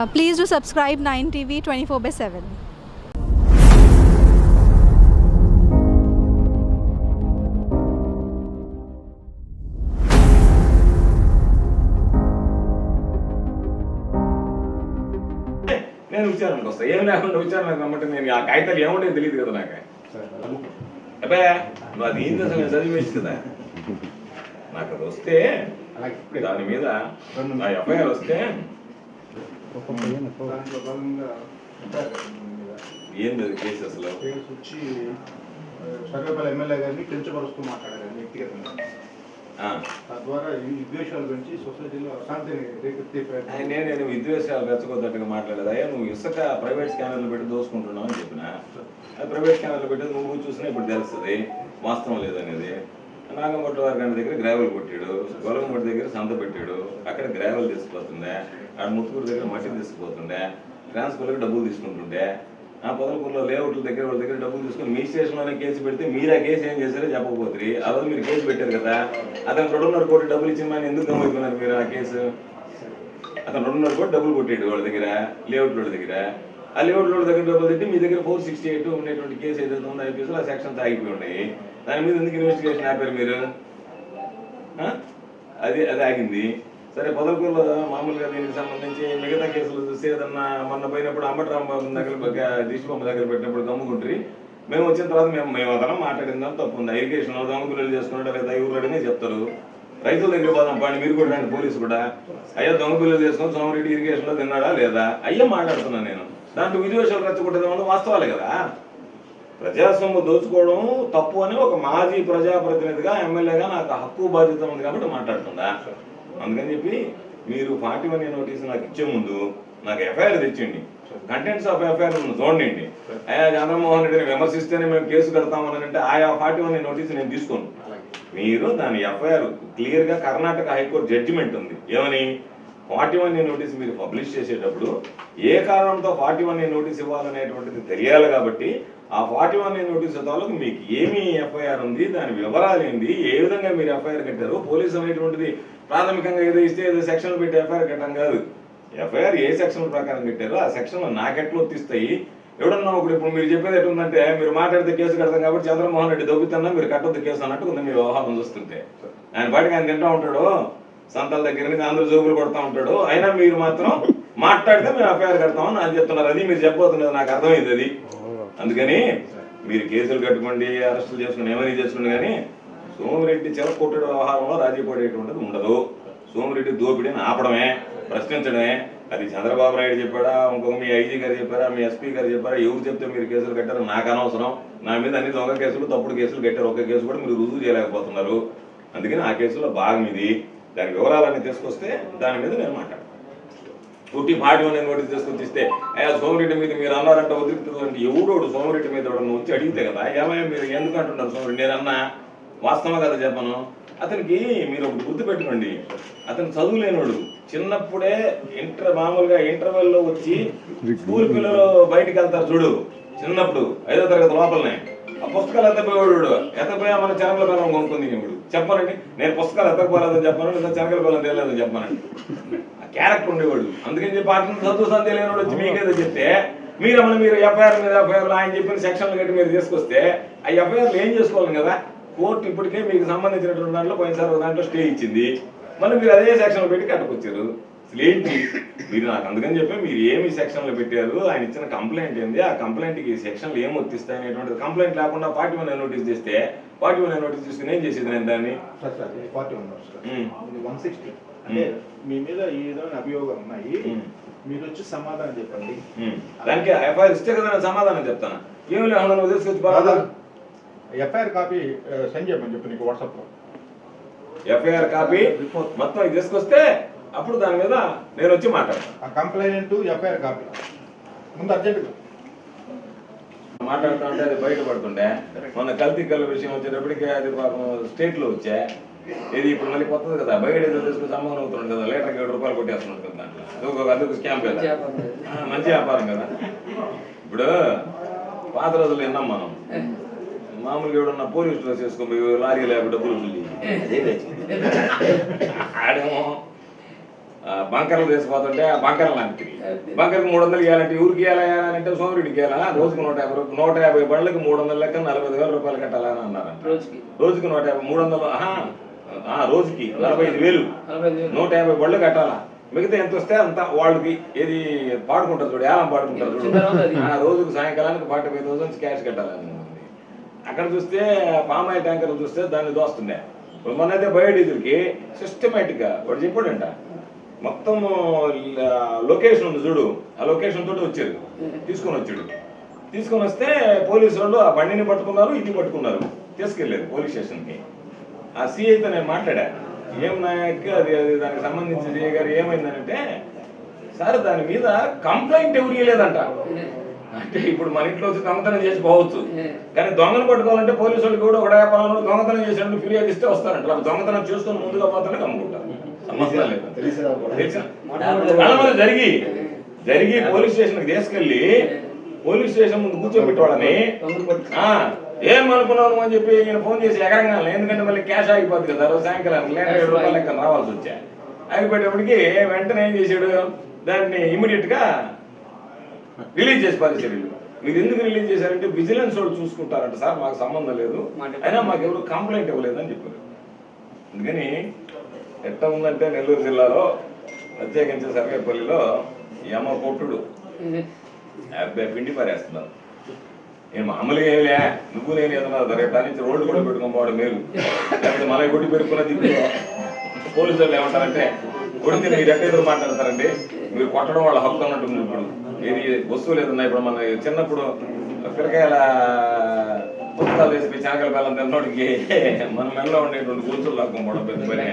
Uh, please do subscribe 9TV 24 by 7. నేను విచారణకు వస్తా. ఏం లేకుండా విచారణకు రమ్మంటే నేను ఆ కాగితాలు ఏముంటే తెలియదు కదా నాకు. అబ్బే నువ్వు అది ఏం తెలుసు నేను చదివేసి కదా. నాకు అది వస్తే దాని మీద నా ఎఫ్ఐఆర్ వస్తే దాంట్లో భాగంగా ఏంది అది కేసు అసలు కేసు వచ్చి సర్వేపల్లి ఎమ్మెల్యే గారిని కించపరుస్తూ మాట్లాడారు వ్యక్తిగతంగా ఆ. తద్వారా ఈ విద్వేషాల గురించి సొసైటీలో అశాంతిని రేకెత్తే నేను విద్వేషాలు రెచ్చగొద్దట్టుగా మాట్లాడేది అయ్యా నువ్వు ఇసుక ప్రైవేట్ స్కానర్లు పెట్టి దోసుకుంటున్నావు అని చెప్పిన అది ప్రైవేట్ స్కానర్లు పెట్టి నువ్వు చూసినా ఇప్పుడు తెలుస్తుంది వాస్తవం లేదనేది నాగంపట్ల వారి గంట దగ్గర గ్రావెల్ కొట్టాడు గొలగంపట్టి దగ్గర సంత పెట్టాడు అక్కడ గ్రావెల్ తీసుకుపోతుండే ఆడ ముత్తుకూరు దగ్గర మట్టి తీసుకుపోతుండే ట్రాన్స్ఫర్లకు డబ్బులు తీసుకుంటుండే ఆ పొదలకూరులో లేఅవుట్ల దగ్గర వాళ్ళ దగ్గర డబ్బులు తీసుకుని మీ స్టేషన్లోనే కేసు పెడితే మీరు ఆ కేసు ఏం చేశారో చెప్పకపోతుంది ఆ రోజు మీరు కేసు పెట్టారు కదా అతను రెండున్నర కోటి డబ్బులు ఇచ్చిన ఎందుకు గమ్మైపోయినారు మీరు ఆ కేసు? అతను రెండున్నర కోటి డబ్బులు కొట్టాడు వాళ్ళ దగ్గర లేఅవుట్ వాళ్ళ దగ్గర. ఆ లేఅవుట్ దగ్గర డబ్బులు తిట్టి మీ దగ్గర ఫోర్ సిక్స్టీ ఎయిట్ ఉండేటువంటి కేసు ఏదైతే ఉందో ఐపీఎస్లో ఆ సెక్షన్స్ ఆగిపోయి ఉన్నాయి. దాని మీద ఎందుకు ఇన్వెస్టిగేషన్ ఆపారు మీరు? అది అది ఆగింది. సరే పొదలకూరులో మామూలుగా దీనికి సంబంధించి మిగతా కేసులు చూస్తే ఏదన్నా మొన్న పోయినప్పుడు అంబటరాంబాబు దగ్గర దిష్టిబొమ్మ దగ్గర పెట్టినప్పుడు గమ్ముకుంటారు. మేము వచ్చిన తర్వాత మేము మేము అతను మాట్లాడిందాం తప్పు ఉంది. ఇరిగేషన్ దొంగ చేసుకున్నాడు లేదా ఊరు చెప్తారు. రైతుల దగ్గర పోదాం పండి మీరు కూడా రండి పోలీసు కూడా. అయ్యా దొంగ పిల్లలు చేసుకొని సోమరెడ్డి ఇరిగేషన్లో తిన్నాడా లేదా? అయ్యా మాట్లాడుతున్నాను నేను. దాంట్లో విద్వేషాలు రెచ్చగొట్టేది వాస్తవాలే కదా. ప్రజాస్వామ్యం దోచుకోవడం తప్పు అని ఒక మాజీ ప్రజాప్రతినిధిగా ఎమ్మెల్యేగా నాకు హక్కు బాధ్యత ఉంది కాబట్టి మాట్లాడుతుందా అందుకని చెప్పి మీరు ఫార్టీ వన్ నోటీస్ నాకు ఇచ్చే ముందు నాకు ఎఫ్ఐఆర్ తెచ్చండి కంటెంట్స్ ఆఫ్ ఎఫ్ఐఆర్ చూడండి. అయ్యా చంద్రమోహన్ రెడ్డిని విమర్శిస్తేనే మేము కేసు కడతామని అంటే ఆయా ఫార్టీ వన్ నోటీస్ నేను తీసుకోను. మీరు దాని ఎఫ్ఐఆర్ క్లియర్గా కర్ణాటక హైకోర్టు జడ్జిమెంట్ ఉంది. ఏమని? ఫార్టీ వన్ నోటీస్ మీరు పబ్లిష్ చేసేటప్పుడు ఏ కారణంతో ఫార్టీ వన్ నోటీస్ ఇవ్వాలనేటువంటిది తెలియాలి కాబట్టి ఆ ఫార్టీ వన్ నోటీస్ తాలూకు మీకు ఏమి ఎఫ్ఐఆర్ ఉంది దాని వివరాలు ఏంది ఏ విధంగా మీరు ఎఫ్ఐఆర్ కట్టారు పోలీసు అనేటువంటిది ప్రాథమికంగా ఏదో ఇస్తే ఏదో సెక్షన్లు పెట్టి ఎఫ్ఐఆర్ కట్టడం కాదు. ఎఫ్ఐఆర్ ఏ సెక్షన్ ప్రకారం కట్టారో ఆ సెక్షన్ నాకెట్లు వర్తిస్తాయి ఎవడన్నా ఒకటి ఇప్పుడు మీరు చెప్పేది ఎటుందంటే మీరు మాట్లాడితే కేసు కడతాం కాబట్టి చంద్రమోహన్ రెడ్డి దొబ్బుతున్నా మీరు కట్టొద్దు కేసు అన్నట్టు ఉంది మీ వ్యవహారం చూస్తుంటే. ఆయన బయటకు ఆయన తింటా ఉంటాడు. సంతల దగ్గర నుంచి అందరు జోబులు కొడతా ఉంటాడు. అయినా మీరు మాత్రం మాట్లాడితే మేము ఎఫ్ఐఆర్ కడతామని అని చెప్తున్నారు. అది మీరు చెప్పబోతున్నది నాకు అర్థమైంది అది. అందుకని మీరు కేసులు కట్టుకోండి అరెస్టులు చేసుకుని ఏమని చేస్తున్నాడు కానీ సోమిరెడ్డి చెరకొట్టడం వ్యవహారంలో రాజీ పడేటువంటిది ఉండదు. సోమిరెడ్డి దోపిడీని ఆపడమే ప్రశ్నించడమే. అది చంద్రబాబు నాయుడు చెప్పాడా ఇంకొక మీ ఐజీ గారు చెప్పారా మీ ఎస్పీ గారు చెప్పారా ఎవరు చెప్తే మీరు కేసులు కట్టారు నాకు అనవసరం. నా మీద అన్ని దొంగ కేసులు తప్పుడు కేసులు కట్టారు. ఒక కేసు కూడా మీరు రుజువు చేయలేకపోతున్నారు. అందుకని ఆ కేసులో భాగం ఇది. దాని వివరాలన్నీ తీసుకొస్తే దాని మీద నేను మాట్లాడతాను. పుట్టి పాటి అనేది నోటీస్ తీసుకొచ్చి ఇస్తే అయ్యా సోమరెడ్డి మీద మీరు అన్నారంట వదిలితుంది అంటే ఎవడోడు సోమరెడ్డి మీద ఎవడన్నా వచ్చి అడిగితే కదా ఏమయ్యా మీరు ఎందుకు అంటున్నారు సోమరెడ్డి? నేను అన్నా వాస్తవం కదా చెప్పను. అతనికి మీరు ఒకటి గుర్తు పెట్టుకోండి. అతను చదువులేనోడు. చిన్నప్పుడే ఇంటర్ మామూలుగా ఇంటర్వెల్లో వచ్చి స్కూల్ పిల్లలు బయటికి వెళ్తారు చూడు. చిన్నప్పుడు ఐదో తరగతి లోపలనే. పుస్తకాలు ఎత్తపోయేవాడు ఎత్తపోయా మన చెనకల బెల్లం కొనుక్కుంది ఇప్పుడు చెప్పానండి నేను పుస్తకాలు ఎత్తకపోలేదని చెప్పాను లేదా చెనకల బెల్లం తెలియదని చెప్పానండి. ఆ క్యారెక్టర్ ఉండేవాడు. అందుకని చెప్పి అతను చదువు సంధ్య వచ్చి మీకేదో చెప్తే మీరు మీరు ఎఫ్ఐఆర్ మీద ఎఫ్ఐఆర్ ఆయన చెప్పిన సెక్షన్లు కట్టి మీరు తీసుకొస్తే ఆ ఎఫ్ఐఆర్లు ఏం చేసుకోవాలి కదా? కోర్టు ఇప్పటికే మీకు సంబంధించినటువంటి దాంట్లో పోయినసారి దాంట్లో స్టే ఇచ్చింది. మళ్ళీ మీరు అదే సెక్షన్లో పెట్టి కట్టుకొచ్చారు. అసలు ఏంటి మీరు నాకు అందుకని చెప్పి మీరు ఏమి సెక్షన్లు పెట్టారు? ఆయన ఇచ్చిన కంప్లైంట్ ఏంది? ఆ కంప్లైంట్కి సెక్షన్లు ఏం వర్తిస్తాయి అనేటువంటిది. కంప్లైంట్ లేకుండా పార్టీ వన్ నోటీస్ చేస్తే పార్టీ వన్ నోటీస్ తీసుకుని ఏం చేసేది నేను దాన్ని? One sixty. అంటే మీ మీద ఈ విధమైన అభియోగాలు ఉన్నాయి. మీరు వచ్చి సమాధానం చెప్పండి. దానికి ఎఫ్ఐఆర్ ఇస్తే కదా నేను సమాధానం చెప్తాను. ఏమి లేకుండా నువ్వు తీసుకొచ్చి ఎఫ్ఐఆర్ కాపీ సెండ్ చేయమని చెప్పి నీకు వాట్సాప్లో. ఎఫ్ఐఆర్ కాపీ మొత్తం తీసుకొస్తే అప్పుడు దాని మీద నేను వచ్చి మాట్లాడతాను ఆ కంప్లైంట్ ఎఫ్ఐఆర్ కాపీ. ముందు అర్జెంటుగా. మాట్లాడుతూ ఉంటే అది బయటపడుతుండే మొన్న కల్తీ కళ్ళ విషయం వచ్చేటప్పటికి అది పాపం స్టేట్లో వచ్చా. ఇది ఇప్పుడు మళ్ళీ కొత్తది కదా. బయట ఏదో తీసుకుని సంబంధం అవుతుంది కదా. లీటర్కి ఏడు రూపాయలు కొట్టేస్తున్నాడు కదా దాంట్లో. అది ఒక అందుకు స్కామ్ కదా. ఆ, మంచి వ్యాపారం కదా. ఇప్పుడు పాత రోజులు విన్నాం మనం. మామూలుగా ఎవడన్నా పోలీస్ డ్రెస్ వేసుకొని లారీ లేకపోతే డబ్బులు. ఆడేమో బంకర్లు తీసుకుపోతుంటే ఆ బంకర్లు లాంటి బంకర్కి మూడు వందలు ఇవ్వాలంటే ఊరికి ఇవ్వాలంటే సోమరుడికి ఇవ్వాలా? రోజుకు నూట యాభై రూపాయలు నూట యాభై బండ్లకి మూడు వందల లెక్క నలభై వేల రూపాయలు కట్టాలని అన్నారంట. రోజుకి. రోజుకి నూట యాభై మూడు వందలు రోజుకి నలభై ఐదు వేలు. నూట యాభై బళ్ళు కట్టాలా? మిగతా ఎంత వస్తే అంత వాళ్ళకి ఏది పాడుకుంటారు చూడు ఏలం పాడుకుంటారు చూడు. ఆ రోజుకు సాయంకాలానికి ఫార్టీ ఫైవ్ థౌసండ్స్ క్యాష్ కట్టాలని. అక్కడ చూస్తే పామ్ ఆయిల్ ట్యాంకర్ చూస్తే దాన్ని దోస్తుండే. మొన్నైతే బయోడీజిల్కి సిస్టమేటిక్గా వాడు చెప్పాడంట. మొత్తం లొకేషన్ ఉంది చూడు. ఆ లొకేషన్ తోటి వచ్చారు. తీసుకొని వచ్చాడు. తీసుకొని వస్తే పోలీసు వాళ్ళు ఆ బండిని పట్టుకున్నారు ఇది పట్టుకున్నారు. తీసుకెళ్ళారు పోలీస్ స్టేషన్కి. ఆ సిఐతో నేను మాట్లాడా ఏం నాయక్ అది అది దానికి సంబంధించి సిఐ గారు ఏమైందనంటే సార్ దాని మీద కంప్లైంట్ ఎవరు ఇవ్వలేదంట అంటే ఇప్పుడు మన ఇంట్లో వచ్చి దొంగతనం చేసి పోవచ్చు. కానీ దొంగను పట్టుకోవాలంటే పోలీసు వాళ్ళకి కూడా ఒకటే పలానా దొంగతనం చేసినట్టు ఫిర్యాదు ఇస్తే వస్తారంట. అలా దొంగతనం చేసుకొని ముందుగా పోతానే కమ్ముకుంటారు సమస్య లేదు. జరిగి జరిగి పోలీస్ స్టేషన్కి తీసుకెళ్ళి పోలీస్ స్టేషన్ ముందు కూర్చోబెట్టి వాళ్ళని దొంగలు పట్టుకు- ఆ, ఏం అనుకున్నావు అని చెప్పి ఈయన ఫోన్ చేసి ఎగరంగా ఎందుకంటే మళ్ళీ క్యాష్ ఆగిపోద్ది కదా. రోజు సాయంకాలం ఏడు రూపాయలు లెక్క రావాల్సి వచ్చా ఆగిపోయేటప్పటికి వెంటనే ఏం చేశాడు? దాన్ని ఇమీడియట్గా రిలీజ్ చేసి పారేశారు వీళ్ళు. మీరు ఎందుకు రిలీజ్ చేశారంటే విజిలెన్స్ వాళ్ళు చూసుకుంటారంట సార్ మాకు సంబంధం లేదు. అయినా మాకు ఎవరు కంప్లైంట్ ఇవ్వలేదని చెప్పారు. అందుకని ఎట్ట ఉందంటే నెల్లూరు జిల్లాలో ప్రత్యేకించి సర్వేపల్లిలో యమ కొట్టుడు. అబ్బాయి పిండి పారేస్తున్నారు. నేను మామూలుగా ఏమిలే నువ్వు నేను ఏదన్నా రేపు నుంచి రోడ్డు కూడా పెట్టుకొని పోవడం మేలు. లేకపోతే మళ్ళీ కొట్టి పెట్టుకున్న దిక్కు పోలీసు వాళ్ళు ఏమంటారంటే కొడితే మీరు ఎట్ట ఎదురు మాట్లాడతారండి? మీరు కొట్టడం వాళ్ళ హక్కు అన్నట్టుంది ఇప్పుడు. ఇది వస్తువులు ఏదన్నా ఇప్పుడు మన చిన్నప్పుడు పిరకాయల పుస్తకాలు వేసి చాకల బెల్లం తిన్నోడికి మన మెడలో ఉండేటువంటి గొలుసులు లాక్కొని పెద్ద పని.